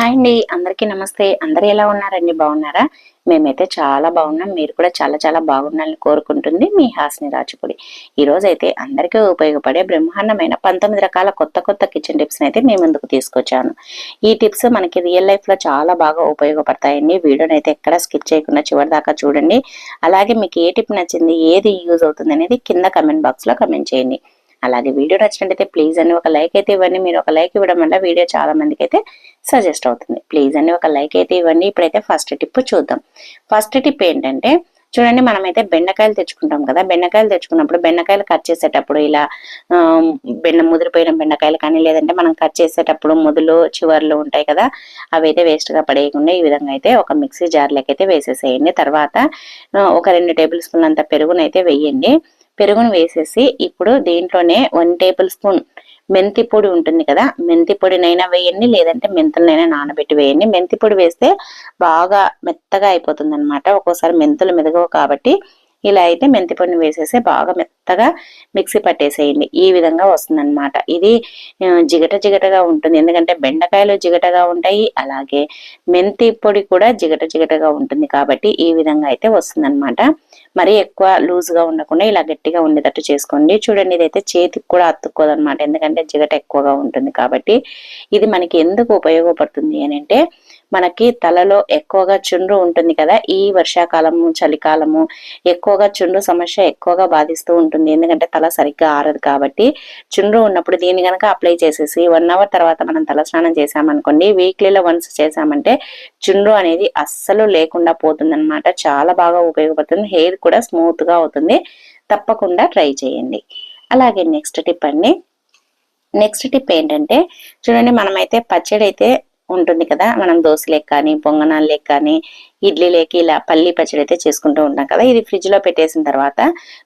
Hi అండి. అందరికీ నమస్తే. అందరు ఎలా ఉన్నారండి? బాగున్నారా? మేమైతే చాలా బాగున్నాం. మీరు కూడా చాలా చాలా బాగున్నారని కోరుకుంటుంది మీ హాస్ని రాజుపూడి. ఈ రోజు అయితే అందరికీ ఉపయోగపడే బ్రహ్మాండమైన పంతొమ్మిది రకాల కొత్త కొత్త కిచెన్ టిప్స్ అయితే మీ ముందుకు తీసుకొచ్చాను. ఈ టిప్స్ మనకి రియల్ లైఫ్లో చాలా బాగా ఉపయోగపడతాయండి. వీడియోని అయితే ఎక్కడ స్కిప్ చేయకుండా చివరి దాకా చూడండి. అలాగే మీకు ఏ టిప్ నచ్చింది? ఏది యూజ్ అవుతుంది అనేది కింద కమెంట్ బాక్స్లో కమెంట్ చేయండి. అలాగే వీడియో నచ్చినట్టయితే ప్లీజ్ అని ఒక లైక్ అయితే ఇవ్వండి. మీరు ఒక లైక్ ఇవ్వడం వల్ల వీడియో చాలా మందికి అయితే సజెస్ట్ అవుతుంది. ప్లీజ్ అని ఒక లైక్ అయితే ఇవ్వండి. ఇప్పుడైతే ఫస్ట్ టిప్ చూద్దాం. ఫస్ట్ టిప్ ఏంటంటే చూడండి మనమైతే బెండకాయలు తెచ్చుకుంటాం కదా. బెండకాయలు తెచ్చుకున్నప్పుడు బెండకాయలు కట్ చేసేటప్పుడు ఇలా బెండ ముదిరిపోయిన బెండకాయలు కానీ లేదంటే మనం కట్ చేసేటప్పుడు ముదులు చివర్లు ఉంటాయి కదా. అవి అయితే వేస్ట్గా పడేయకుండా ఈ విధంగా అయితే ఒక మిక్సీ జార్లోకి అయితే వేసేసేయండి. తర్వాత ఒక రెండు టేబుల్ స్పూన్ అంత పెరుగునైతే వేయండి. పెరుగును వేసేసి ఇప్పుడు దీంట్లోనే వన్ టేబుల్ స్పూన్ మెంతి పొడి ఉంటుంది కదా మెంతి పొడినైనా వేయండి లేదంటే మెంతులనైనా నానబెట్టి వేయండి. మెంతి పొడి వేస్తే బాగా మెత్తగా అయిపోతుంది అనమాట ఒక్కోసారి మెంతులు మెదగవు కాబట్టి ఇలా అయితే మెంతి పొడిని వేసేసి బాగా మెత్తగా మిక్సీ పట్టేసేయండి. ఈ విధంగా వస్తుందన్నమాట. ఇది జిగట జిగటగా ఉంటుంది. ఎందుకంటే బెండకాయలు జిగటగా ఉంటాయి అలాగే మెంతి పొడి కూడా జిగట జిగటగా ఉంటుంది కాబట్టి ఈ విధంగా అయితే వస్తుందన్నమాట. మరీ ఎక్కువ లూజ్గా ఉండకుండా ఇలా గట్టిగా ఉండేటట్టు చేసుకోండి. చూడండి ఇదైతే చేతికి కూడా అతుక్కోదు అనమాట ఎందుకంటే జిగట ఎక్కువగా ఉంటుంది కాబట్టి ఇది మనకి ఎందుకు ఉపయోగపడుతుంది అని అంటే మనకి తలలో ఎక్కువగా చుండ్రు ఉంటుంది కదా ఈ వర్షాకాలము చలికాలము ఎక్కువగా చుండ్రు సమస్య ఎక్కువగా బాధిస్తూ ఉంటుంది. ఎందుకంటే తల సరిగ్గా ఆరదు కాబట్టి చుండ్రు ఉన్నప్పుడు దీన్ని కనుక అప్లై చేసేసి వన్ అవర్ తర్వాత మనం తల స్నానం చేసామనుకోండి వీక్లీలో వన్స్ చేసామంటే చుండ్రు అనేది అస్సలు లేకుండా పోతుంది చాలా బాగా ఉపయోగపడుతుంది. హెయిర్ కూడా స్మూత్గా అవుతుంది. తప్పకుండా ట్రై చేయండి. అలాగే నెక్స్ట్ టిప్ అండి. నెక్స్ట్ టిప్ ఏంటంటే చూడండి మనమైతే పచ్చడి అయితే ఉంటుంది కదా. మనం దోశలేక కానీ పొంగనాలకి కానీ ఇడ్లీలేకి ఇలా పల్లి పచ్చడి అయితే చేసుకుంటూ ఉంటాం కదా. ఇది ఫ్రిడ్జ్లో పెట్టేసిన తర్వాత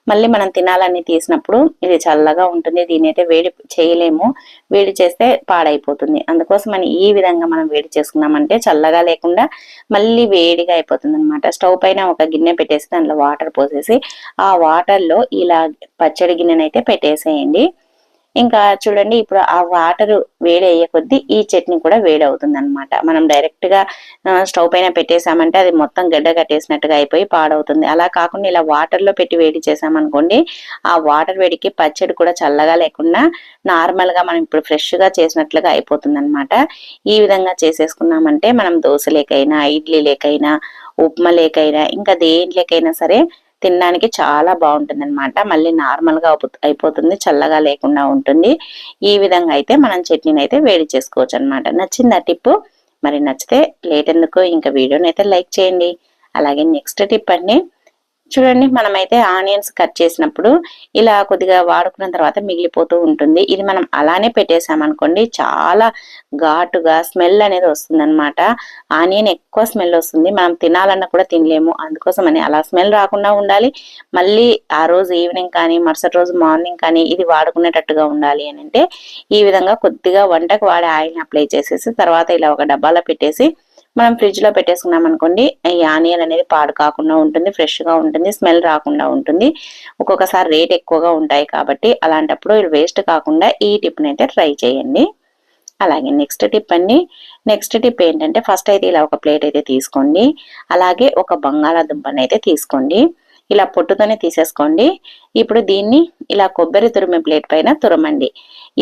మళ్ళీ మనం తినాలని తీసినప్పుడు ఇది చల్లగా ఉంటుంది. దీని అయితే వేడి చేయలేము. వేడి చేస్తే పాడైపోతుంది. అందుకోసం మనం ఈ విధంగా మనం వేడి చేసుకున్నామంటే చల్లగా లేకుండా మళ్ళీ వేడిగా అయిపోతుంది అనమాట స్టవ్ పైన ఒక గిన్నె పెట్టేసి దాంట్లో వాటర్ పోసేసి ఆ వాటర్లో ఇలా పచ్చడి గిన్నెనైతే పెట్టేసేయండి. ఇంకా చూడండి ఇప్పుడు ఆ వాటర్ వేడి అయ్యే కొద్దీ ఈ చట్నీ కూడా వేడి అవుతుంది అనమాట మనం డైరెక్ట్గా స్టవ్ పైన పెట్టేసామంటే అది మొత్తం గడ్డ కట్టేసినట్టుగా అయిపోయి పాడవుతుంది. అలా కాకుండా ఇలా వాటర్లో పెట్టి వేడి చేసామనుకోండి ఆ వాటర్ వేడికి పచ్చడి కూడా చల్లగా లేకుండా నార్మల్గా మనం ఇప్పుడు ఫ్రెష్గా చేసినట్లుగా అయిపోతుంది అనమాట ఈ విధంగా చేసేసుకున్నామంటే మనం దోశ లేకైనా ఇడ్లీ లేకైనా ఉప్మా లేకైనా ఇంకా దేంట్లోకైనా సరే తినడానికి చాలా బాగుంటుంది అనమాట మళ్ళీ నార్మల్గా అయిపోతుంది చల్లగా లేకుండా ఉంటుంది. ఈ విధంగా అయితే మనం చట్నీని అయితే వేడి చేసుకోవచ్చు అనమాట నచ్చింది ఆ టిప్ మరి నచ్చితే లేట్ ఎందుకు ఇంకా వీడియోని అయితే లైక్ చేయండి. అలాగే నెక్స్ట్ టిప్ అండి. చూడండి మనమైతే ఆనియన్స్ కట్ చేసినప్పుడు ఇలా కొద్దిగా వాడుకున్న తర్వాత మిగిలిపోతూ ఉంటుంది. ఇది మనం అలానే పెట్టేసామనుకోండి చాలా ఘాటుగా స్మెల్ అనేది వస్తుంది ఆనియన్ ఎక్కువ స్మెల్ వస్తుంది మనం తినాలన్నా కూడా తినలేము. అందుకోసం అని అలా స్మెల్ రాకుండా ఉండాలి. మళ్ళీ ఆ రోజు ఈవినింగ్ కానీ మరుసటి రోజు మార్నింగ్ కానీ ఇది వాడుకునేటట్టుగా ఉండాలి అని అంటే ఈ విధంగా కొద్దిగా వంటకు వాడే ఆయిల్ని అప్లై చేసేసి తర్వాత ఇలా ఒక డబ్బాలో పెట్టేసి మనం ఫ్రిడ్జ్లో పెట్టేసుకున్నాం అనుకోండి ఈ ఆనియన్ అనేది పాడు కాకుండా ఉంటుంది ఫ్రెష్గా ఉంటుంది స్మెల్ రాకుండా ఉంటుంది. ఒక్కొక్కసారి రేట్ ఎక్కువగా ఉంటాయి కాబట్టి అలాంటప్పుడు వేస్ట్ కాకుండా ఈ టిప్ అయితే ట్రై చేయండి. అలాగే నెక్స్ట్ టిప్ అండి. నెక్స్ట్ టిప్ ఏంటంటే ఫస్ట్ అయితే ఇలా ఒక ప్లేట్ అయితే తీసుకోండి. అలాగే ఒక బంగాళాదుంపని అయితే తీసుకోండి. ఇలా పొట్టుతోనే తీసేసుకోండి. ఇప్పుడు దీన్ని ఇలా కొబ్బరి తురిమే ప్లేట్ పైన తురమండి.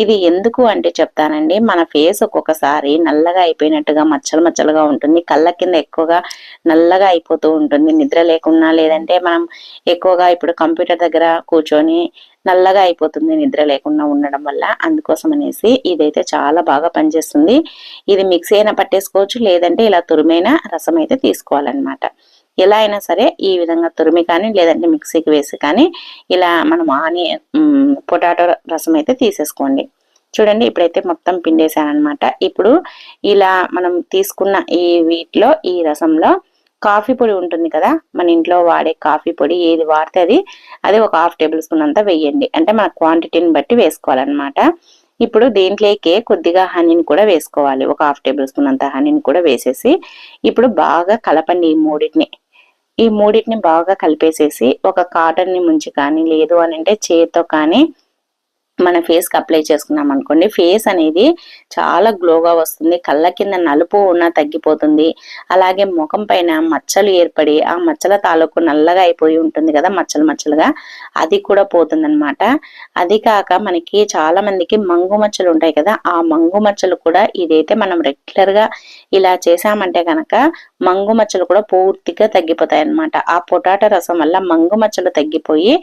ఇది ఎందుకు అంటే చెప్తానండి మన ఫేస్ ఒక్కొక్కసారి నల్లగా అయిపోయినట్టుగా మచ్చలు మచ్చలుగా ఉంటుంది. కళ్ళ కింద ఎక్కువగా నల్లగా అయిపోతూ ఉంటుంది. నిద్ర లేకున్నా లేదంటే మనం ఎక్కువగా ఇప్పుడు కంప్యూటర్ దగ్గర కూర్చొని నల్లగా అయిపోతుంది నిద్ర లేకుండా ఉండడం వల్ల. అందుకోసం అనేసి ఇదైతే చాలా బాగా పనిచేస్తుంది. ఇది మిక్సీ అయినా పట్టేసుకోవచ్చు లేదంటే ఇలా తురిమైన రసం అయితే తీసుకోవాలన్నమాట. ఎలా అయినా సరే ఈ విధంగా తురిమి కానీ లేదంటే మిక్సీకి వేసి కానీ ఇలా మనం ఆని పొటాటో రసం అయితే తీసేసుకోండి. చూడండి ఇప్పుడైతే మొత్తం పిండేసాను అనమాట ఇప్పుడు ఇలా మనం తీసుకున్న ఈ వీటిలో ఈ రసంలో కాఫీ పొడి ఉంటుంది కదా మన ఇంట్లో వాడే కాఫీ పొడి ఏది వాడితే అది అది ఒక హాఫ్ టేబుల్ స్పూన్ అంతా వేయండి. అంటే మన క్వాంటిటీని బట్టి వేసుకోవాలన్నమాట. ఇప్పుడు దీంట్లోకి కొద్దిగా హనీని కూడా వేసుకోవాలి. ఒక హాఫ్ టేబుల్ స్పూన్ అంత హనీని కూడా వేసేసి ఇప్పుడు బాగా కలపండి ఈ మూడింటిని. ఈ మూడింటిని బాగా కలిపేసేసి ఒక కాటన్ని ముంచి కానీ లేదు అని అంటే చేతితో కానీ మన ఫేస్కి అప్లై చేసుకున్నాం అనుకోండి ఫేస్ అనేది చాలా గ్లోగా వస్తుంది. కళ్ళ కింద నలుపు ఉన్న తగ్గిపోతుంది. అలాగే ముఖం పైన మచ్చలు ఏర్పడి ఆ మచ్చల తాలూకు నల్లగా అయిపోయి ఉంటుంది కదా మచ్చలు మచ్చలుగా అది కూడా పోతుంది అనమాట అది కాక మనకి చాలా మందికి మంగు మచ్చలు ఉంటాయి కదా ఆ మంగు మచ్చలు కూడా ఇదైతే మనం రెగ్యులర్గా ఇలా చేసామంటే కనుక మంగు మచ్చలు కూడా పూర్తిగా తగ్గిపోతాయి అనమాట ఆ పొటాటో రసం వల్ల మంగు మచ్చలు తగ్గిపోయి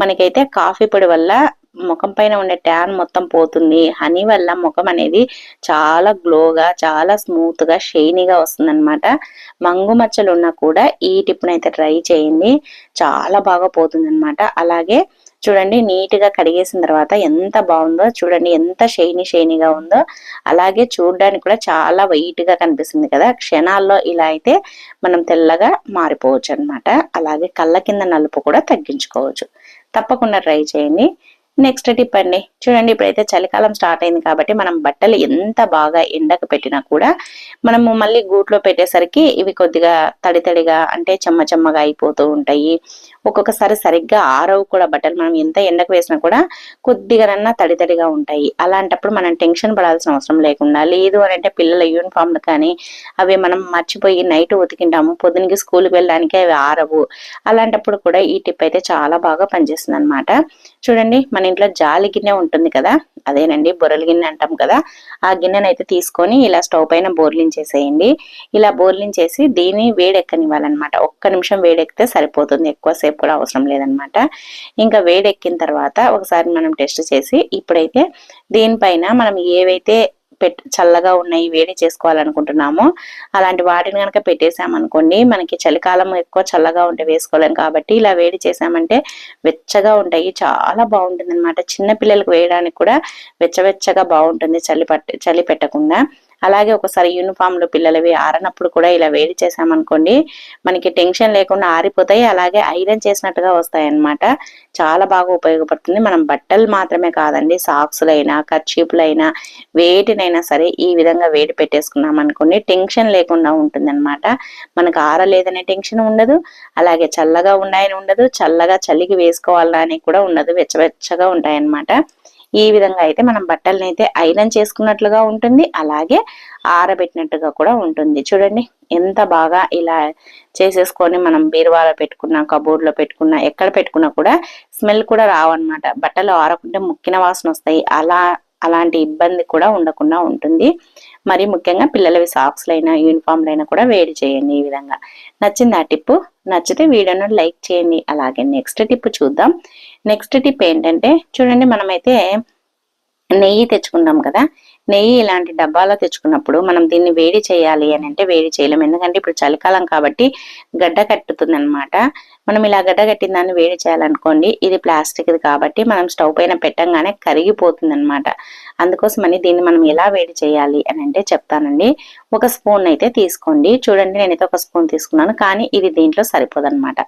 మనకైతే కాఫీ పొడి వల్ల ముఖం పైన ఉండే ట్యాన్ మొత్తం పోతుంది. హనీ వల్ల ముఖం అనేది చాలా గ్లోగా చాలా స్మూత్గా షైనీగా వస్తుంది అనమాట మంగు మచ్చలు ఉన్నా కూడా ఈ టిప్ని అయితే ట్రై చేయండి. చాలా బాగా పోతుంది అనమాట అలాగే చూడండి నీట్గా కడిగేసిన తర్వాత ఎంత బాగుందో చూడండి ఎంత షైనీ షైనీగా ఉందో. అలాగే చూడడానికి కూడా చాలా వైట్గా కనిపిస్తుంది కదా. క్షణాల్లో ఇలా అయితే మనం తెల్లగా మారిపోవచ్చు అనమాట అలాగే కళ్ళ కింద నలుపు కూడా తగ్గించుకోవచ్చు. తప్పకుండా ట్రై చేయండి. నెక్స్ట్ టిప్ అండి. చూడండి ఇప్పుడైతే చలికాలం స్టార్ట్ అయింది కాబట్టి మనం బట్టలు ఎంత బాగా ఎండకు పెట్టినా కూడా మనము మళ్ళీ గూట్లో పెట్టేసరికి ఇవి కొద్దిగా తడి తడిగా అంటే చెమ్మ చెమ్మగా అయిపోతూ ఉంటాయి. ఒక్కొక్కసారి సరిగ్గా ఆరవు కూడా బట్టలు మనం ఎంత ఎండకు వేసినా కూడా కొద్దిగానన్నా తడి తడిగా ఉంటాయి. అలాంటప్పుడు మనం టెన్షన్ పడాల్సిన అవసరం లేకుండా లేదు అని అంటే పిల్లల యూనిఫామ్లు కానీ అవి మనం మర్చిపోయి నైట్ ఉతికింటాము పొద్దునకి స్కూల్కి వెళ్ళడానికి అవి ఆరవు. అలాంటప్పుడు కూడా ఈ టిప్ అయితే చాలా బాగా పనిచేస్తుంది అనమాట చూడండి మన ఇంట్లో జాలి గిన్నె ఉంటుంది కదా అదేనండి బొరల గిన్నె అంటాం కదా ఆ గిన్నెనైతే తీసుకొని ఇలా స్టవ్ పైన బోర్లించేసేయండి. ఇలా బోర్లించేసి దీన్ని వేడెక్కనివ్వాలన్నమాట. ఒక్క నిమిషం వేడెక్కితే సరిపోతుంది ఎక్కువసేపు కూడా అవసరం లేదనమాట ఇంకా వేడెక్కిన తర్వాత ఒకసారి మనం టెస్ట్ చేసి ఇప్పుడైతే దీనిపైన మనం ఏవైతే పెట్ చల్లగా ఉన్నాయి వేడి చేసుకోవాలనుకుంటున్నాము. అలాంటి వాటిని కనుక పెట్టేసామనుకోండి మనకి చలికాలం ఎక్కువ చల్లగా ఉంటే వేసుకోలేం కాబట్టి ఇలా వేడి చేసామంటే వెచ్చగా ఉంటాయి చాలా బాగుంటుంది అనమాట చిన్నపిల్లలకు వేయడానికి కూడా వెచ్చవెచ్చగా బాగుంటుంది చలి పట్టి చలి పెట్టకుండా. అలాగే ఒకసారి యూనిఫామ్లో పిల్లలవి ఆరనప్పుడు కూడా ఇలా వేడి చేసామనుకోండి మనకి టెన్షన్ లేకుండా ఆరిపోతాయి అలాగే ఐరన్ చేసినట్టుగా వస్తాయి అన్నమాట చాలా బాగా ఉపయోగపడుతుంది. మనం బట్టలు మాత్రమే కాదండి సాక్స్లైనా కర్చీపులైనా వేటినైనా సరే ఈ విధంగా వేడి పెట్టేసుకున్నాం అనుకోండి టెన్షన్ లేకుండా ఉంటుంది అనమాట మనకు ఆరలేదనే టెన్షన్ ఉండదు అలాగే చల్లగా ఉన్నాయని ఉండదు చల్లగా చలికి వేసుకోవాలని కూడా ఉండదు వెచ్చవెచ్చగా ఉంటాయన్నమాట. ఈ విధంగా అయితే మనం బట్టల్ని అయితే ఐరన్ చేసుకున్నట్లుగా ఉంటుంది. అలాగే ఆరబెట్టినట్టుగా కూడా ఉంటుంది. చూడండి ఎంత బాగా ఇలా చేసేసుకొని మనం బీరువాలో పెట్టుకున్నా కబోర్డ్లో పెట్టుకున్న పెట్టుకున్నా ఎక్కడ పెట్టుకున్నా కూడా స్మెల్ కూడా రావన్నమాట. బట్టలు ఆరకుంటే ముక్కిన వాసన వస్తాయి అలా అలాంటి ఇబ్బంది కూడా ఉండకుండా ఉంటుంది. మరి ముఖ్యంగా పిల్లలవి సాక్స్లైనా యూనిఫామ్లైనా కూడా వేడి చేయండి ఈ విధంగా. నచ్చింది ఆ టిప్పు? నచ్చితే వీడియోను లైక్ చేయండి. అలాగే నెక్స్ట్ టిప్ చూద్దాం. నెక్స్ట్ టిప్ ఏంటంటే చూడండి మనమైతే నెయ్యి తెచ్చుకున్నాం కదా. నెయ్యి ఇలాంటి డబ్బాలో తెచ్చుకున్నప్పుడు మనం దీన్ని వేడి చేయాలి అని అంటే వేడి చేయలేము ఎందుకంటే ఇప్పుడు చలికాలం కాబట్టి గడ్డ కట్టుతుంది అనమాట మనం ఇలా గడ్డ కట్టిన దాన్ని వేడి చేయాలనుకోండి ఇది ప్లాస్టిక్ కాబట్టి మనం స్టవ్ పైన పెట్టంగానే కరిగిపోతుంది అనమాట అందుకోసమని దీన్ని మనం ఎలా వేడి చేయాలి అని అంటే చెప్తానండి. ఒక స్పూన్ అయితే తీసుకోండి. చూడండి నేనైతే ఒక స్పూన్ తీసుకున్నాను కానీ ఇది దీంట్లో సరిపోదన్నమాట.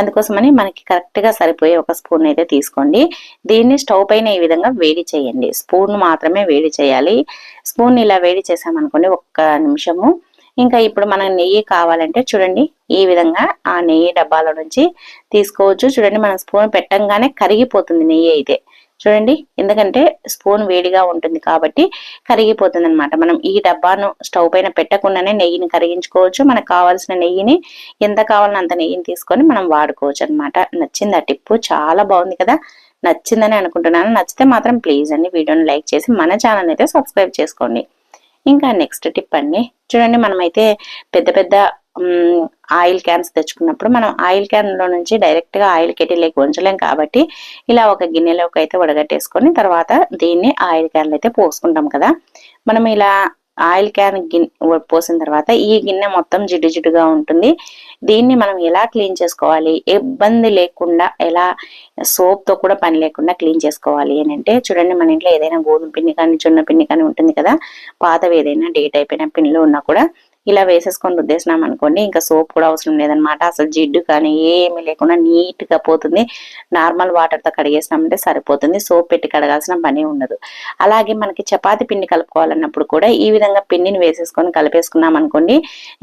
అందుకోసమని మనకి కరెక్ట్గా సరిపోయే ఒక స్పూన్ అయితే తీసుకోండి. దీన్ని స్టవ్ పైన ఈ విధంగా వేడి చేయండి. స్పూన్ మాత్రమే వేడి చేయాలి. స్పూన్ ఇలా వేడి చేసామనుకోండి ఒక్క నిమిషము ఇంకా ఇప్పుడు మనం నెయ్యి కావాలంటే చూడండి ఈ విధంగా ఆ నెయ్యి డబ్బాలో నుంచి తీసుకోవచ్చు. చూడండి మనం స్పూన్ పెట్టంగానే కరిగిపోతుంది నెయ్యి అయితే. చూడండి ఎందుకంటే స్పూన్ వేడిగా ఉంటుంది కాబట్టి కరిగిపోతుంది అనమాట మనం ఈ డబ్బాను స్టవ్ పైన పెట్టకుండానే నెయ్యిని కరిగించుకోవచ్చు. మనకు కావాల్సిన నెయ్యిని ఎంత కావాలని అంత నెయ్యిని తీసుకొని మనం వాడుకోవచ్చు అనమాట నచ్చింది ఆ టిప్పు? చాలా బాగుంది కదా. నచ్చిందని అనుకుంటున్నాను. నచ్చితే మాత్రం ప్లీజ్ అండి వీడియోని లైక్ చేసి మన ఛానల్ అయితే సబ్స్క్రైబ్ చేసుకోండి. ఇంకా నెక్స్ట్ టిప్ అండి. చూడండి మనమైతే పెద్ద పెద్ద ఆయిల్ క్యాన్స్ తెచ్చుకున్నప్పుడు మనం ఆయిల్ క్యాన్లో నుంచి డైరెక్ట్గా ఆయిల్ కెటిల్లోకి ఉంచలేం కాబట్టి ఇలా ఒక గిన్నెలోకి అయితే వడగట్టేసుకొని తర్వాత దీన్ని ఆయిల్ క్యాన్లు అయితే పోసుకుంటాం కదా. మనం ఇలా ఆయిల్ క్యాన్ గిన్నె పోసిన తర్వాత ఈ గిన్నె మొత్తం జిడ్డు జిడ్డుగా ఉంటుంది. దీన్ని మనం ఎలా క్లీన్ చేసుకోవాలి? ఇబ్బంది లేకుండా ఎలా సోప్తో కూడా పని లేకుండా క్లీన్ చేసుకోవాలి అని అంటే చూడండి మన ఇంట్లో ఏదైనా గోధుమ పిండి కానీ చున్న పిండి కానీ ఉంటుంది కదా పాతవి ఏదైనా డేట్ అయిపోయిన పిండిలో ఉన్నా కూడా ఇలా వేసేసుకొని రుద్దేసినాం అనుకోండి ఇంకా సోప్ కూడా అవసరం లేదనమాట అసలు జిడ్డు కానీ ఏమీ లేకుండా నీట్గా పోతుంది. నార్మల్ వాటర్తో కడిగేసినామంటే సరిపోతుంది. సోప్ పెట్టి కడగాల్సిన పని ఉండదు. అలాగే మనకి చపాతి పిండి కలుపుకోవాలన్నప్పుడు కూడా ఈ విధంగా పిండిని వేసేసుకొని కలిపేసుకున్నాం అనుకోండి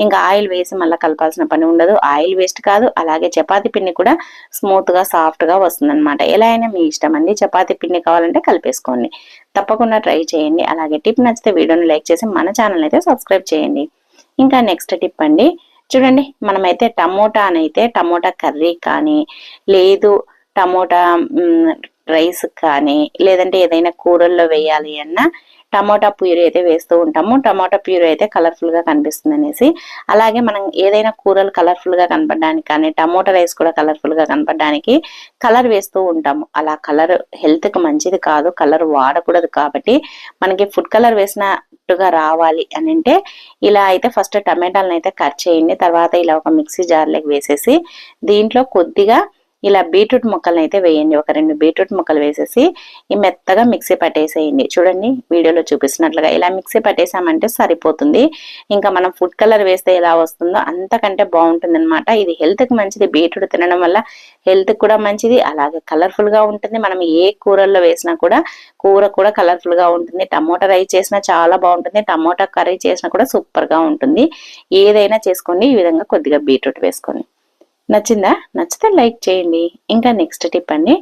ఇంకా ఆయిల్ వేసి మళ్ళీ కలపాల్సిన పని ఉండదు. ఆయిల్ వేస్ట్ కాదు. అలాగే చపాతి పిండి కూడా స్మూత్గా సాఫ్ట్గా వస్తుంది అనమాట ఎలా అయినా మీ ఇష్టం అండి. చపాతి పిండి కావాలంటే కలిపేసుకోండి. తప్పకుండా ట్రై చేయండి. అలాగే టిప్ నచ్చితే వీడియోని లైక్ చేసి మన ఛానల్ అయితే సబ్స్క్రైబ్ చేయండి. ఇంకా నెక్స్ట్ టిప్ అండి. చూడండి మనమైతే టమోటా అయితే టమోటా కర్రీ కానీ లేదు టమోటా రైస్ కానీ లేదంటే ఏదైనా కూరల్లో వేయాలి అన్నా టమోటా ప్యూరీ అయితే వేస్తూ ఉంటాము. టమోటా ప్యూరీ అయితే కలర్ఫుల్గా కనిపిస్తుంది అనేసి. అలాగే మనం ఏదైనా కూరలు కలర్ఫుల్గా కనపడడానికి కానీ టమోటా రైస్ కూడా కలర్ఫుల్గా కనపడడానికి కలర్ వేస్తూ ఉంటాము. అలా కలర్ హెల్త్కి మంచిది కాదు కలర్ వాడకూడదు కాబట్టి మనకి ఫుడ్ కలర్ వేసినట్టుగా రావాలి అని అంటే ఇలా అయితే ఫస్ట్ టమాటాలను అయితే కట్ చేయండి. తర్వాత ఇలా ఒక మిక్సీ జార్లోకి వేసేసి దీంట్లో కొద్దిగా ఇలా బీట్రూట్ ముక్కలను అయితే వేయండి. ఒక రెండు బీట్రూట్ ముక్కలు వేసేసి ఈ మెత్తగా మిక్సీ పట్టేసేయండి. చూడండి వీడియోలో చూపిస్తున్నట్లుగా ఇలా మిక్సీ పట్టేసామంటే సరిపోతుంది. ఇంకా మనం ఫుడ్ కలర్ వేస్తే ఎలా వస్తుందో అంతకంటే బాగుంటుంది అనమాట ఇది హెల్త్కి మంచిది. బీట్రూట్ తినడం వల్ల హెల్త్ కూడా మంచిది. అలాగే కలర్ఫుల్గా ఉంటుంది. మనం ఏ కూరల్లో వేసినా కూడా కూర కూడా కలర్ఫుల్గా ఉంటుంది. టమోటా రైస్ చేసినా చాలా బాగుంటుంది. టమోటా కర్రీ చేసినా కూడా సూపర్గా ఉంటుంది. ఏదైనా చేసుకోండి. ఈ విధంగా కొద్దిగా బీట్రూట్ వేసుకోండి. నచ్చిందా? నచ్చితే లైక్ చేయండి. ఇంకా నెక్స్ట్ టిప్ అండి.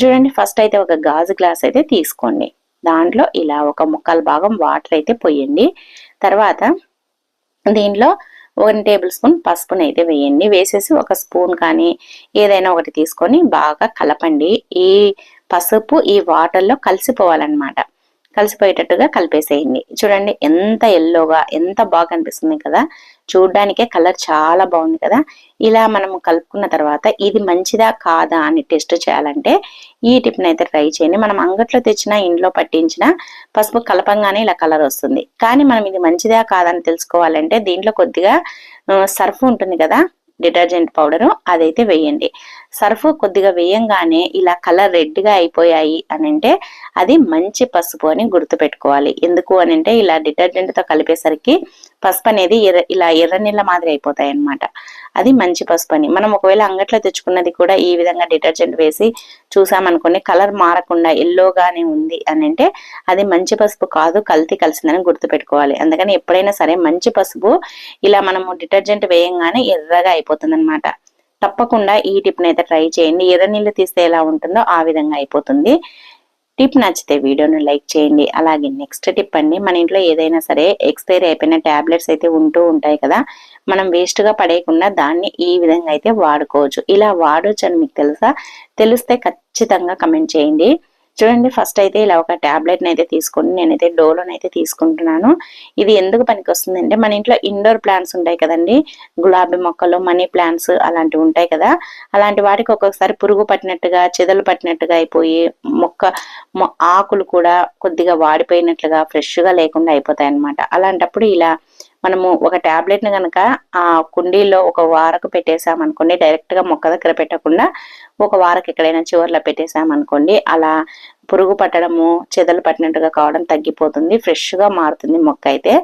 చూడండి ఫస్ట్ అయితే ఒక గాజు గ్లాస్ అయితే తీసుకోండి. దాంట్లో ఇలా ఒక ముక్కల భాగం వాటర్ అయితే పోయండి. తర్వాత దీంట్లో వన్ టేబుల్ స్పూన్ పసుపుని అయితే వేయండి. వేసేసి ఒక స్పూన్ కానీ ఏదైనా ఒకటి తీసుకొని బాగా కలపండి. ఈ పసుపు ఈ వాటర్లో కలిసిపోవాలన్నమాట. కలిసిపోయేటట్టుగా కలిపేసేయండి. చూడండి ఎంత ఎల్లోగా ఎంత బాగా కనిపిస్తుంది కదా. చూడ్డానికే కలర్ చాలా బాగుంది కదా. ఇలా మనం కలుపుకున్న తర్వాత ఇది మంచిదా కాదా అని టెస్ట్ చేయాలంటే ఈ టిప్ని అయితే ట్రై చేయండి. మనం అంగట్లో తెచ్చిన ఇంట్లో పట్టించిన పసుపు కలపంగానే ఇలా కలర్ వస్తుంది. కానీ మనం ఇది మంచిదా కాదా అని తెలుసుకోవాలంటే దీంట్లో కొద్దిగా సర్ఫ్ ఉంటుంది కదా డిటర్జెంట్ పౌడర్ అదైతే వేయండి. సర్ఫ్ కొద్దిగా వేయంగానే ఇలా కలర్ రెడ్గా అయిపోయాయి అని అంటే అది మంచి పసుపు అని గుర్తుపెట్టుకోవాలి. ఎందుకు అని అంటే ఇలా డిటర్జెంట్తో కలిపేసరికి పసుపు అనేది ఎర్ర ఇలా ఎర్ర నీళ్ళ మాదిరి అయిపోతాయి అనమాట అది మంచి పసుపు అని. మనం ఒకవేళ అంగట్లో తెచ్చుకున్నది కూడా ఈ విధంగా డిటర్జెంట్ వేసి చూసామనుకోండి కలర్ మారకుండా ఎల్లోగానే ఉంది అని అంటే అది మంచి పసుపు కాదు కల్తీ కలిసిందని గుర్తు పెట్టుకోవాలి అందుకని ఎప్పుడైనా సరే మంచి పసుపు ఇలా మనము డిటర్జెంట్ వేయంగానే ఎర్రగా అయిపోతుంది అనమాట తప్పకుండా ఈ టిప్ని అయితే ట్రై చేయండి. ఎర్ర నీళ్ళు తీస్తే ఎలా ఉంటుందో ఆ విధంగా అయిపోతుంది. టిప్ నచ్చితే వీడియోను లైక్ చేయండి. అలాగే నెక్స్ట్ టిప్ అండి మన ఇంట్లో ఏదైనా సరే ఎక్స్పైర్ అయిపోయిన ట్యాబ్లెట్స్ అయితే ఉంటూ ఉంటాయి కదా మనం వేస్ట్గా పడేయకుండా దాన్ని ఈ విధంగా అయితే వాడుకోవచ్చు. ఇలా వాడొచ్చు అని మీకు తెలుసా? తెలిస్తే ఖచ్చితంగా కమెంట్ చేయండి. చూడండి ఫస్ట్ అయితే ఇలా ఒక టాబ్లెట్ అయితే తీసుకొని నేనైతే డోలోని అయితే తీసుకుంటున్నాను. ఇది ఎందుకు పనికి వస్తుందంటే మన ఇంట్లో ఇండోర్ ప్లాంట్స్ ఉంటాయి కదండి. గులాబీ మొక్కలు మనీ ప్లాంట్స్ అలాంటివి ఉంటాయి కదా. అలాంటి వాటికి ఒక్కొక్కసారి పురుగు పట్టినట్టుగా చెదలు పట్టినట్టుగా అయిపోయి మొక్క ఆకులు కూడా కొద్దిగా వాడిపోయినట్లుగా ఫ్రెష్గా లేకుండా అయిపోతాయి అనమాట అలాంటప్పుడు ఇలా మనము ఒక టాబ్లెట్ని కనుక ఆ కుండీలో ఒక వారకు పెట్టేసామనుకోండి డైరెక్ట్గా మొక్క దగ్గర పెట్టకుండా ఒక వారకు ఎక్కడైనా చివర్లో పెట్టేసామనుకోండి అలా పురుగు పట్టడము చెదలు పట్టినట్టుగా కావడం తగ్గిపోతుంది ఫ్రెష్గా మారుతుంది మొక్క అయితే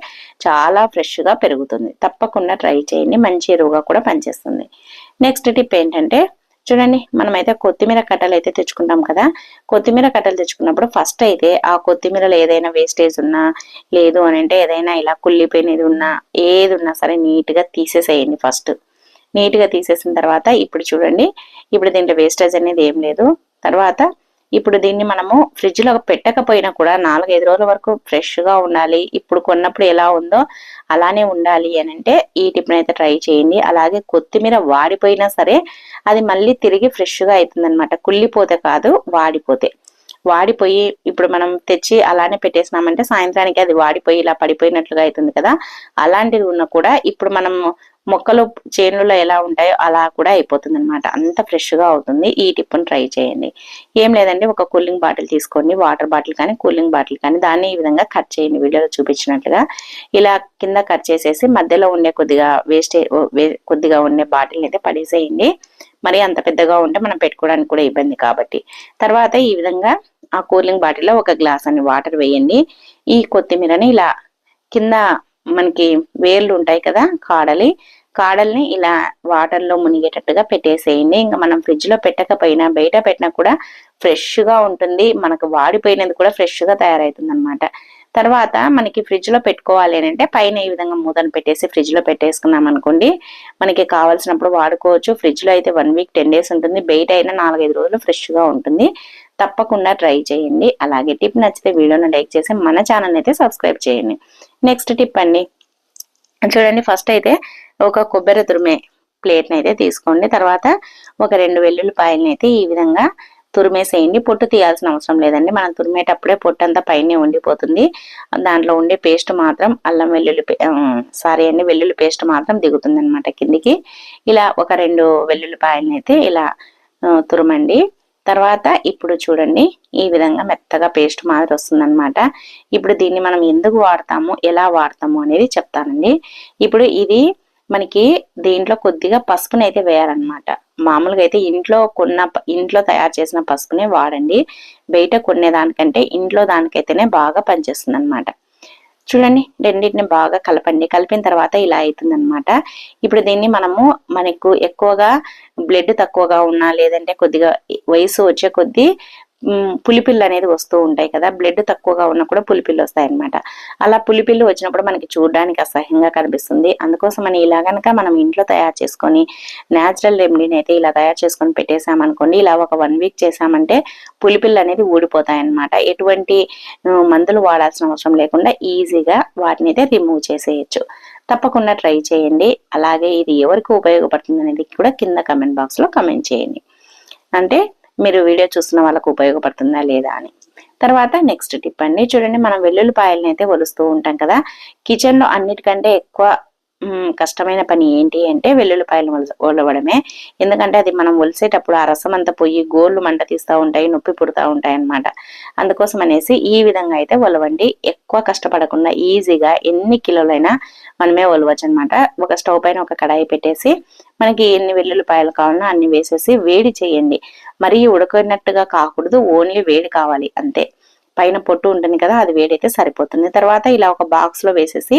చాలా ఫ్రెష్గా పెరుగుతుంది. తప్పకుండా ట్రై చేయండి మంచి ఎరువుగా కూడా పనిచేస్తుంది. నెక్స్ట్ టిప్ ఏంటంటే చూడండి మనమైతే కొత్తిమీర కట్టలు అయితే తెచ్చుకుంటాం కదా. కొత్తిమీర కట్టలు తెచ్చుకున్నప్పుడు ఫస్ట్ అయితే ఆ కొత్తిమీరలో ఏదైనా వేస్టేజ్ ఉన్నా లేదు అని అంటే ఏదైనా ఇలా కుళ్ళిపోయినది ఉన్నా ఏది ఉన్నా సరే నీట్గా తీసేసేయండి ఫస్ట్ నీట్గా తీసేసిన తర్వాత ఇప్పుడు చూడండి ఇప్పుడు దీంట్లో వేస్టేజ్ అనేది ఏం లేదు. తర్వాత ఇప్పుడు దీన్ని మనము ఫ్రిడ్జ్లో పెట్టకపోయినా కూడా నాలుగైదు రోజుల వరకు ఫ్రెష్గా ఉండాలి. ఇప్పుడు కొన్నప్పుడు ఎలా ఉందో అలానే ఉండాలి అని అంటే ఈ టిప్ అయితే ట్రై చేయండి. అలాగే కొత్తిమీర వాడిపోయినా సరే అది మళ్ళీ తిరిగి ఫ్రెష్గా అవుతుంది అనమాట కుళ్ళిపోతే కాదు వాడిపోతే. వాడిపోయి ఇప్పుడు మనం తెచ్చి అలానే పెట్టేసినామంటే సాయంత్రానికి అది వాడిపోయి ఇలా పడిపోయినట్లుగా అవుతుంది కదా. అలాంటిది ఉన్న కూడా ఇప్పుడు మనం మొక్కలు చేనులలో ఎలా ఉంటాయో అలా కూడా అయిపోతుంది అనమాట అంత ఫ్రెష్గా అవుతుంది. ఈ టిప్ని ట్రై చేయండి. ఏం లేదండి ఒక కూలింగ్ బాటిల్ తీసుకోండి. వాటర్ బాటిల్ కానీ కూలింగ్ బాటిల్ కానీ దాన్ని ఈ విధంగా కట్ చేయండి. వీడియోలో చూపించినట్లుగా. ఇలా కింద కట్ చేసేసి మధ్యలో ఉండే కొద్దిగా వేస్ట్ కొద్దిగా ఉండే బాటిల్ అయితే పడేసేయండి. మరి అంత పెద్దగా ఉంటే మనం పెట్టుకోవడానికి కూడా ఇబ్బంది కాబట్టి. తర్వాత ఈ విధంగా ఆ కూలింగ్ బాటిల్లో ఒక గ్లాస్ అని వాటర్ వేయండి. ఈ కొత్తిమీరని ఇలా కింద మనకి వేర్లు ఉంటాయి కదా కాడలి. కాడల్ని ఇలా వాటర్లో మునిగేటట్టుగా పెట్టేసేయండి. ఇంకా మనం ఫ్రిడ్జ్లో పెట్టకపోయినా బయట పెట్టినా కూడా ఫ్రెష్గా ఉంటుంది. మనకు వాడిపోయినది కూడా ఫ్రెష్గా తయారవుతుంది అనమాట తర్వాత మనకి ఫ్రిడ్జ్లో పెట్టుకోవాలి అని అంటే పైన ఈ విధంగా మూతను పెట్టేసి ఫ్రిడ్జ్లో పెట్టేసుకున్నాం అనుకోండి. మనకి కావాల్సినప్పుడు వాడుకోవచ్చు. ఫ్రిడ్జ్లో అయితే వన్ వీక్ టెన్ డేస్ ఉంటుంది. బయట అయినా నాలుగైదు రోజులు ఫ్రెష్గా ఉంటుంది. తప్పకుండా ట్రై చేయండి. అలాగే టిప్ నచ్చితే వీడియోను లైక్ చేసి మన ఛానల్ అయితే సబ్స్క్రైబ్ చేయండి. నెక్స్ట్ టిప్ అండి. చూడండి ఫస్ట్ అయితే ఒక కొబ్బరి తురిమే ప్లేట్ని అయితే తీసుకోండి. తర్వాత ఒక రెండు వెల్లుల్లిపాయలని అయితే ఈ విధంగా తురిమేసేయండి. పొట్టు తీయాల్సిన అవసరం లేదండి. మనం తురిమేటప్పుడే పొట్టు అంతా పైనే ఉండిపోతుంది. దాంట్లో ఉండే పేస్ట్ మాత్రం అల్లం వెల్లుల్లి సారీ అండి వెల్లుల్లి పేస్ట్ మాత్రం దిగుతుంది అనమాట కిందికి. ఇలా ఒక రెండు వెల్లుల్లిపాయలని అయితే ఇలా తురమండి. తర్వాత ఇప్పుడు చూడండి ఈ విధంగా మెత్తగా పేస్ట్ మాదిరి వస్తుందన్నమాట. ఇప్పుడు దీన్ని మనం ఎందుకు వాడతాము ఎలా వాడతాము అనేది చెప్తానండి. ఇప్పుడు ఇది మనకి దీంట్లో కొద్దిగా పసుపుని అయితే వేయాలన్నమాట. మామూలుగా అయితే ఇంట్లో కొన్న ఇంట్లో తయారు చేసిన పసుపునే వాడండి. బయట కొనేదానికంటే ఇంట్లో దానికైతేనే బాగా పనిచేస్తుంది అనమాట చూడండి రెండింటిని బాగా కలపండి. కలిపిన తర్వాత ఇలా అవుతుంది అనమాట ఇప్పుడు దీన్ని మనము మనకు ఎక్కువగా బ్లడ్ తక్కువగా ఉన్నా లేదంటే కొద్దిగా వయసు వచ్చే కొద్దీ పులిపిల్లు అనేది వస్తూ ఉంటాయి కదా. బ్లడ్ తక్కువగా ఉన్నా కూడా పులిపిల్లు వస్తాయి అనమాట అలా పులిపిల్లు వచ్చినప్పుడు మనకి చూడడానికి అసహ్యంగా కనిపిస్తుంది. అందుకోసం అని ఇలా కనుక మనం ఇంట్లో తయారు చేసుకొని న్యాచురల్ రెమెడీని అయితే ఇలా తయారు చేసుకొని పెట్టేసామనుకోండి ఇలా ఒక వన్ వీక్ చేసామంటే పులిపిల్లు అనేది ఊడిపోతాయి అనమాట ఎటువంటి మందులు వాడాల్సిన అవసరం లేకుండా ఈజీగా వాటిని అయితే రిమూవ్ చేసేయచ్చు. తప్పకుండా ట్రై చేయండి. అలాగే ఇది ఎవరికి ఉపయోగపడుతుంది అనేది కూడా కింద కమెంట్ బాక్స్లో కమెంట్ చేయండి. అంటే మీరు వీడియో చూస్తున్న వాళ్ళకు ఉపయోగపడుతుందా లేదా అని. తర్వాత నెక్స్ట్ టిప్ అండి. చూడండి మనం వెల్లుల్లిపాయలని అయితే ఒలుస్తూ ఉంటాం కదా. కిచెన్లో అన్నిటికంటే ఎక్కువ కష్టమైన పని ఏంటి అంటే వెల్లుల్లిపాయలు ఒలవడమే ఎందుకంటే అది మనం ఒలిసేటప్పుడు ఆ రసం అంతా పోయి గోళ్ళు మంట తీస్తూ ఉంటాయి నొప్పి పుడతా ఉంటాయి అనమాట అందుకోసం అనేసి ఈ విధంగా అయితే ఒలవండి ఎక్కువ కష్టపడకుండా ఈజీగా ఎన్ని కిలోలైనా మనమే ఒలవచ్చు అనమాట ఒక స్టవ్ పైన ఒక కడాయి పెట్టేసి మనకి ఎన్ని వెల్లుల్లిపాయలు కావాలన్నా అన్ని వేసేసి వేడి చేయండి. మరీ ఉడకనట్టుగా కాకూడదు ఓన్లీ వేడి కావాలి అంతే. పైన పొట్టు ఉంటుంది కదా అది వేడైతే సరిపోతుంది. తర్వాత ఇలా ఒక బాక్స్లో వేసేసి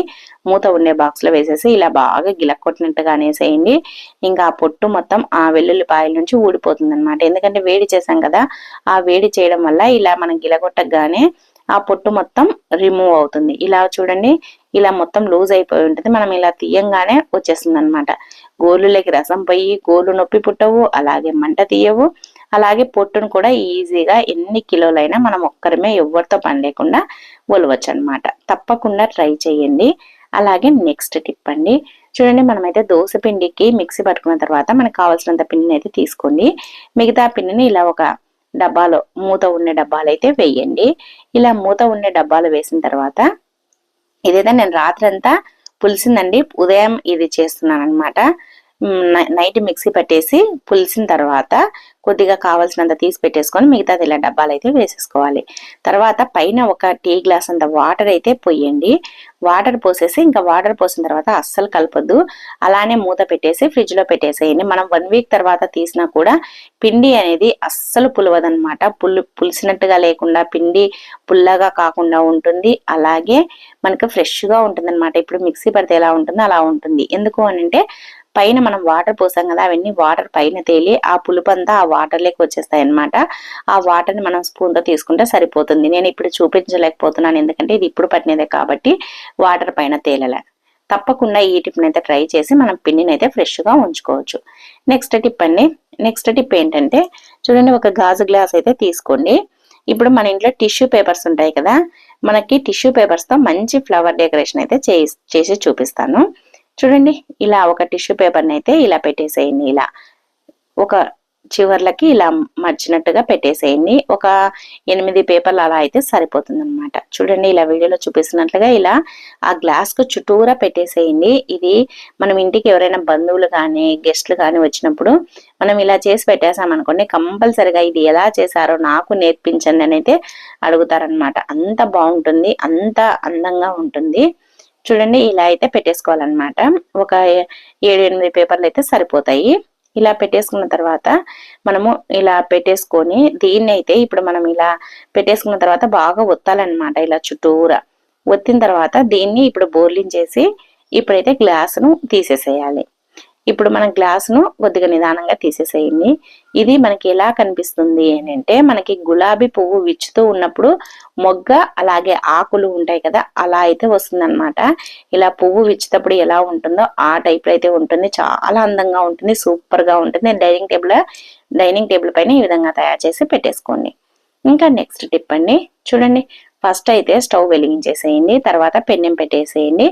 మూత ఉండే బాక్స్లో వేసేసి ఇలా బాగా గిలక్కొట్టినట్టుగా అనేసేయండి ఇంకా ఆ పొట్టు మొత్తం ఆ వెల్లుల్లిపాయల నుంచి ఊడిపోతుంది అనమాట ఎందుకంటే వేడి చేసాం కదా ఆ వేడి చేయడం వల్ల ఇలా మనం గిలగొట్టగానే ఆ పొట్టు మొత్తం రిమూవ్ అవుతుంది. ఇలా చూడండి ఇలా మొత్తం లూజ్ అయిపోయి ఉంటుంది. మనం ఇలా తీయంగానే వచ్చేస్తుంది అనమాట గోలులకి రసం పోయి గోళ్ళు నొప్పి పుట్టవు అలాగే మంట తీయవు. అలాగే పొట్టును కూడా ఈజీగా ఎన్ని కిలోలైనా మనం ఒక్కరమే ఎవరితో పని లేకుండా ఒలవచ్చు అనమాట తప్పకుండా ట్రై చేయండి. అలాగే నెక్స్ట్ టిప్ అండి. చూడండి మనమైతే దోశ పిండికి మిక్సీ పట్టుకున్న తర్వాత మనకు కావాల్సినంత పిండిని అయితే తీసుకోండి. మిగతా పిండిని ఇలా ఒక డబ్బాలో మూత ఉండే డబ్బాలు అయితే వేయండి. ఇలా మూత ఉండే డబ్బాలు వేసిన తర్వాత ఇదైతే నేను రాత్రి అంతా పులిసిందండి. ఉదయం ఇది చేస్తున్నాను అనమాట నైట్ మిక్సీ పట్టేసి పులిసిన తర్వాత కొద్దిగా కావాల్సినంత తీసి పెట్టేసుకొని మిగతాది ఇలా డబ్బాలు అయితే వేసేసుకోవాలి. తర్వాత పైన ఒక టీ గ్లాస్ అంత వాటర్ అయితే పోయండి. వాటర్ పోసేసి ఇంకా వాటర్ పోసిన తర్వాత అస్సలు కలపద్దు. అలానే మూత పెట్టేసి ఫ్రిడ్జ్లో పెట్టేసేయండి. మనం వన్ వీక్ తర్వాత తీసినా కూడా పిండి అనేది అస్సలు పులవదనమాట పుల్లు పులిసినట్టుగా లేకుండా పిండి పుల్లగా కాకుండా ఉంటుంది. అలాగే మనకు ఫ్రెష్గా ఉంటుందన్నమాట. ఉంటుంది ఇప్పుడు మిక్సీ పడితే ఎలా ఉంటుందో అలా ఉంటుంది. ఎందుకు అని అంటే పైన మనం వాటర్ పోసాం కదా అవన్నీ వాటర్ పైన తేలి ఆ పులుపంతా ఆ వాటర్లోకి వచ్చేస్తాయి అనమాట ఆ వాటర్ని మనం స్పూన్తో తీసుకుంటే సరిపోతుంది. నేను ఇప్పుడు చూపించలేకపోతున్నాను ఎందుకంటే ఇది ఇప్పుడు పట్టినదే కాబట్టి వాటర్ పైన తేలలే. తప్పకుండా ఈ టిప్ని అయితే ట్రై చేసి మనం పిండిని అయితే ఫ్రెష్గా ఉంచుకోవచ్చు. నెక్స్ట్ టిప్ అండి. నెక్స్ట్ టిప్ ఏంటంటే చూడండి ఒక గాజు గ్లాస్ అయితే తీసుకోండి. ఇప్పుడు మన ఇంట్లో టిష్యూ పేపర్స్ ఉంటాయి కదా మనకి టిష్యూ పేపర్స్తో మంచి ఫ్లవర్ డెకరేషన్ అయితే చేసి చూపిస్తాను. చూడండి ఇలా ఒక టిష్యూ పేపర్ని అయితే ఇలా పెట్టేసేయండి. ఇలా ఒక చివర్లకి ఇలా మర్చినట్టుగా పెట్టేసేయండి. ఒక ఎనిమిది పేపర్లు అలా అయితే సరిపోతుంది అనమాట చూడండి ఇలా వీడియోలో చూపిస్తున్నట్లుగా ఇలా ఆ గ్లాస్కు చుట్టూరా పెట్టేసేయండి. ఇది మనం ఇంటికి ఎవరైనా బంధువులు కానీ గెస్ట్లు కానీ వచ్చినప్పుడు మనం ఇలా చేసి పెట్టేసామనుకోండి కంపల్సరిగా ఇది ఎలా చేశారో నాకు నేర్పించండి అని అయితే అడుగుతారనమాట అంత బాగుంటుంది అంత అందంగా ఉంటుంది. చూడండి ఇలా అయితే పెట్టేసుకోవాలన్నమాట. ఒక ఏడు ఎనిమిది పేపర్లు అయితే సరిపోతాయి. ఇలా పెట్టేసుకున్న తర్వాత మనము ఇలా పెట్టేసుకొని దీన్ని అయితే ఇప్పుడు మనం ఇలా పెట్టేసుకున్న తర్వాత బాగా ఒత్తాలన్నమాట ఇలా చుట్టూరా. ఒత్తిన తర్వాత దీన్ని ఇప్పుడు బోర్లింగ్ చేసి ఇప్పుడైతే గ్లాసును తీసేసేయాలి. ఇప్పుడు మన గ్లాసును కొద్దిగా నిదానంగా తీసేసేయండి. ఇది మనకి ఎలా కనిపిస్తుంది అని అంటే మనకి గులాబీ పువ్వు విచ్చుతూ ఉన్నప్పుడు మొగ్గ అలాగే ఆకులు ఉంటాయి కదా అలా అయితే వస్తుంది ఇలా పువ్వు విచ్చేటప్పుడు ఎలా ఉంటుందో ఆ టైప్లో అయితే ఉంటుంది. చాలా అందంగా ఉంటుంది సూపర్గా ఉంటుంది. డైనింగ్ టేబుల్ డైనింగ్ టేబుల్ పైన ఈ విధంగా తయారు చేసి పెట్టేసుకోండి. ఇంకా నెక్స్ట్ టిప్ అండి. చూడండి ఫస్ట్ అయితే స్టవ్ వెలిగించేసేయండి తర్వాత పెన్నెం పెట్టేసేయండి.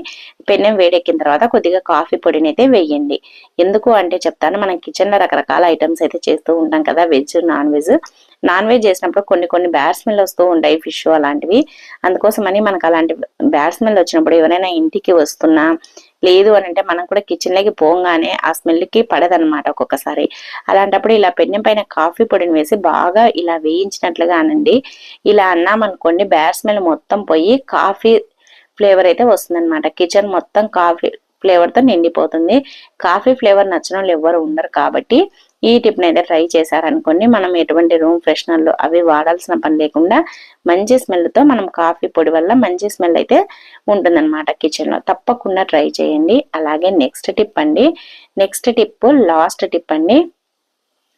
పెన్నెం వేడెక్కిన తర్వాత కొద్దిగా కాఫీ పొడిని అయితే వేయండి. ఎందుకు అంటే చెప్తాను మనం కిచెన్లో రకరకాల ఐటమ్స్ అయితే చేస్తూ ఉంటాం కదా veg non veg. Non veg చేసినప్పుడు కొన్ని కొన్ని బ్యాడ్ స్మెల్ వస్తూ ఉంటాయి ఫిష్ అలాంటివి. అందుకోసమని మనకు అలాంటి బ్యాడ్ స్మెల్ వచ్చినప్పుడు ఎవరైనా ఇంటికి వస్తున్నా లేదు అని అంటే మనం కూడా కిచెన్లోకి పోగానే ఆ స్మెల్కి పడదనమాట ఒక్కొక్కసారి. అలాంటప్పుడు ఇలా పెన్నెం పైన కాఫీ పొడిని వేసి బాగా ఇలా వేయించినట్లుగా అనండి. ఇలా అన్నామనుకోండి బ్యాడ్ స్మెల్ మొత్తం పోయి కాఫీ ఫ్లేవర్ అయితే వస్తుందన్నమాట. కిచెన్ మొత్తం కాఫీ ఫ్లేవర్తో నిండిపోతుంది. కాఫీ ఫ్లేవర్ నచ్చిన వాళ్ళు ఎవ్వరు ఉండరు కాబట్టి ఈ టిప్ని అయితే ట్రై చేశారనుకోండి మనం ఎటువంటి రూమ్ ఫ్రెషనర్లు అవి వాడాల్సిన పని లేకుండా మంచి స్మెల్తో మనం కాఫీ పొడి వల్ల మంచి స్మెల్ అయితే ఉంటుందన్నమాట కిచెన్లో. తప్పకుండా ట్రై చేయండి. అలాగే నెక్స్ట్ టిప్ అండి. నెక్స్ట్ టిప్ లాస్ట్ టిప్ అండి.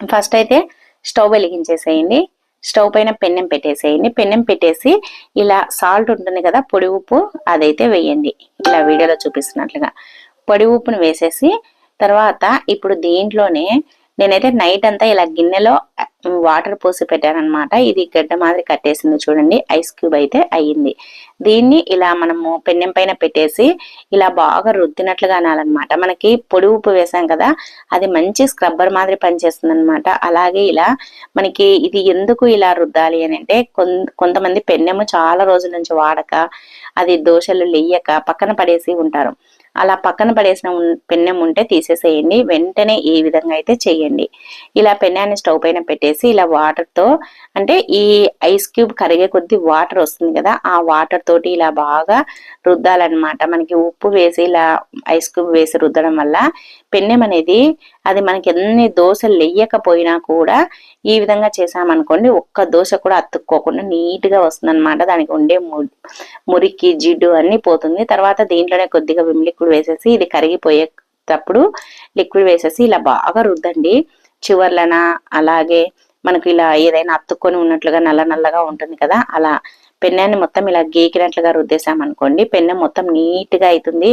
ఫస్ట్ అయితే స్టవ్ వెలిగించేసేయండి. స్టవ్ పైన పెన్నెం పెట్టేసేయండి. పెన్నెం పెట్టేసి ఇలా సాల్ట్ ఉంటుంది కదా పొడి ఉప్పు అదైతే వేయండి. ఇలా వీడియోలో చూపిస్తున్నట్లుగా. పొడి ఉప్పును వేసేసి తర్వాత ఇప్పుడు దీంట్లోనే నేనైతే నైట్ అంతా ఇలా గిన్నెలో వాటర్ పోసి పెట్టానమాట ఇది గడ్డ మాదిరి కట్టేసింది చూడండి. ఐస్ క్యూబ్ అయితే అయ్యింది. దీన్ని ఇలా మనము పెన్నెం పైన పెట్టేసి ఇలా బాగా రుద్దినట్లుగా అనాలన్నమాట. మనకి పొడి ఉప్పు వేసాం కదా అది మంచి స్క్రబ్బర్ మాదిరి పనిచేస్తుంది అనమాట అలాగే ఇలా మనకి ఇది ఎందుకు ఇలా రుద్దాలి అని అంటే కొంతమంది పెన్నెము చాలా రోజుల నుంచి వాడక అది దోశలు లేయక పక్కన పడేసి ఉంటారు. అలా పక్కన పడేసిన పెన్నెం ఉంటే తీసేసేయండి. వెంటనే ఈ విధంగా అయితే చేయండి. ఇలా పెన్నాన్ని స్టవ్ పైన పెట్టేసి ఇలా వాటర్తో అంటే ఈ ఐస్ క్యూబ్ కరిగే కొద్ది వాటర్ వస్తుంది కదా ఆ వాటర్ తోటి ఇలా బాగా రుద్దాలన్నమాట. మనకి ఉప్పు వేసి ఇలా ఐస్ క్యూబ్ వేసి రుద్దడం వల్ల పెన్నెం అనేది అది మనకి ఎన్ని దోశలు లేయకపోయినా కూడా ఈ విధంగా చేసామనుకోండి ఒక్క దోశ కూడా అతుక్కోకుండా నీట్గా వస్తుంది అనమాట దానికి ఉండే మురికి జిడ్డు అన్ని పోతుంది. తర్వాత దీంట్లోనే కొద్దిగా విమ్ లిక్విడ్ వేసేసి ఇది కరిగిపోయేటప్పుడు లిక్విడ్ వేసేసి ఇలా బాగా రుద్దండి. చివర్లన అలాగే మనకు ఇలా ఏదైనా అత్తుక్కొని ఉన్నట్లుగా నల్ల నల్లగా ఉంటుంది కదా అలా పెన్నాన్ని మొత్తం ఇలా గీకినట్లుగా రుద్దేశామనుకోండి పెన్ను మొత్తం నీట్గా అవుతుంది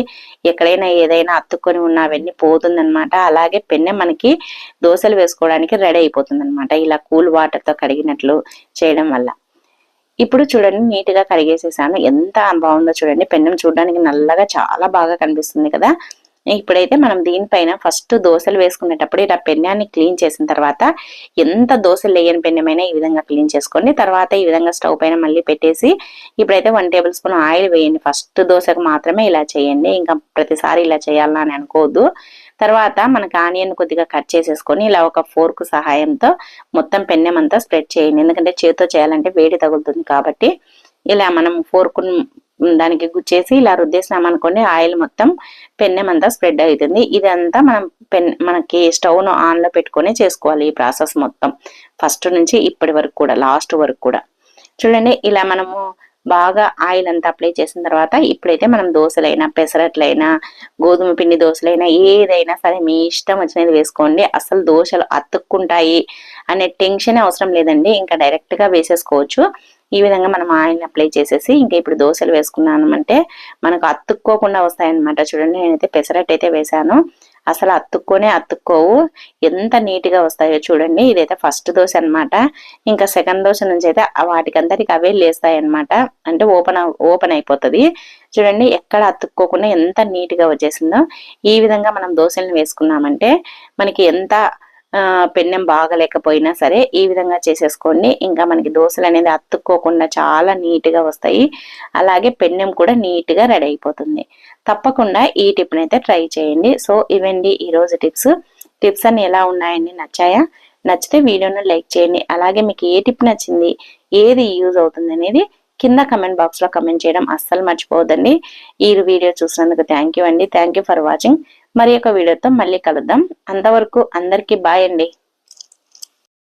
ఎక్కడైనా ఏదైనా అత్తుకొని ఉన్న అవన్నీ పోతుంది అనమాట అలాగే పెన్నె మనకి దోశలు వేసుకోవడానికి రెడీ అయిపోతుంది అనమాట ఇలా కూల్ వాటర్తో కడిగినట్లు చేయడం వల్ల. ఇప్పుడు చూడండి నీట్గా కడిగేసేసాను. ఎంత బాగుందో చూడండి పెన్నం చూడడానికి నల్లగా చాలా బాగా కనిపిస్తుంది కదా. ఇప్పుడైతే మనం దీనిపైన ఫస్ట్ దోశలు వేసుకునేటప్పుడు ఇలా పెన్నాన్ని క్లీన్ చేసిన తర్వాత ఎంత దోశలు లేయని పెన్నమైనా ఈ విధంగా క్లీన్ చేసుకోండి. తర్వాత ఈ విధంగా స్టవ్ పైన మళ్ళీ పెట్టేసి ఇప్పుడైతే వన్ టేబుల్ స్పూన్ ఆయిల్ వేయండి. ఫస్ట్ దోశకు మాత్రమే ఇలా చేయండి. ఇంకా ప్రతిసారి ఇలా చేయాలని అనుకోవద్దు. తర్వాత మనకి ఆనియన్ కొద్దిగా కట్ చేసేసుకొని ఇలా ఒక ఫోర్క్ సహాయంతో మొత్తం పెన్నెం అంతా స్ప్రెడ్ చేయండి. ఎందుకంటే చేతితో చేయాలంటే వేడి తగులుతుంది కాబట్టి ఇలా మనం ఫోర్కు దానికి గుచ్చేసి ఇలా రుద్దేసినాం అనుకోండి ఆయిల్ మొత్తం పెన్నెం అంతా స్ప్రెడ్ అవుతుంది ఇదంతా మనం పెన్ మనకి స్టవ్ను ఆన్లో ఆన్లో పెట్టుకొని చేసుకోవాలి ఈ ప్రాసెస్ మొత్తం. ఫస్ట్ నుంచి ఇప్పటి వరకు కూడా లాస్ట్ వరకు కూడా. చూడండి ఇలా మనము బాగా ఆయిల్ అంతా అప్లై చేసిన తర్వాత ఇప్పుడైతే మనం దోశలైనా పెసరట్లైనా గోధుమ పిండి దోశలైనా ఏదైనా సరే మీ ఇష్టం వచ్చినది వేసుకోండి. అసలు దోశలు అతుక్కుంటాయి అనే టెన్షన్ అవసరం లేదండి. ఇంకా డైరెక్ట్గా వేసేసుకోవచ్చు. ఈ విధంగా మనం ఆయిల్ అప్లై చేసేసి ఇంకా ఇప్పుడు దోశలు వేసుకున్నాను అంటే మనకు అతుక్కోకుండా వస్తాయన్నమాట. చూడండి నేనైతే పెసరట్ అయితే వేసాను అసలు అతుక్కొనే అతుక్కోవు. ఎంత నీట్గా వస్తాయో చూడండి. ఇదైతే ఫస్ట్ దోశ అనమాట ఇంకా సెకండ్ దోశ నుంచి అయితే వాటికందరికి అవే లేస్తాయి అనమాట అంటే ఓపెన్ ఓపెన్ అయిపోతుంది. చూడండి ఎక్కడ అతుక్కోకుండా ఎంత నీట్గా వచ్చేసిందో. ఈ విధంగా మనం దోశలను వేసుకున్నామంటే మనకి ఎంత పెన్నెం బాగలేకపోయినా సరే ఈ విధంగా చేసేసుకోండి. ఇంకా మనకి దోశలు అనేది అతుక్కోకుండా చాలా నీట్గా వస్తాయి. అలాగే పెన్నెం కూడా నీట్గా రెడీ అయిపోతుంది. తప్పకుండా ఈ టిప్ని అయితే ట్రై చేయండి. సో ఇవండి ఈ రోజు టిప్స్. టిప్స్ అన్ని ఎలా ఉన్నాయండి? నచ్చాయా? నచ్చితే వీడియోను లైక్ చేయండి. అలాగే మీకు ఏ టిప్ నచ్చింది? ఏది యూజ్ అవుతుంది అనేది కింద కమెంట్ బాక్స్లో కమెంట్ చేయడం అస్సలు మర్చిపోవద్దండి. ఈ వీడియో చూసినందుకు థ్యాంక్ యూ అండి. Thank for watching. మరి ఒక వీడియోతో మళ్ళీ కలుద్దాం. అంతవరకు అందరికీ బాయ్ అండి.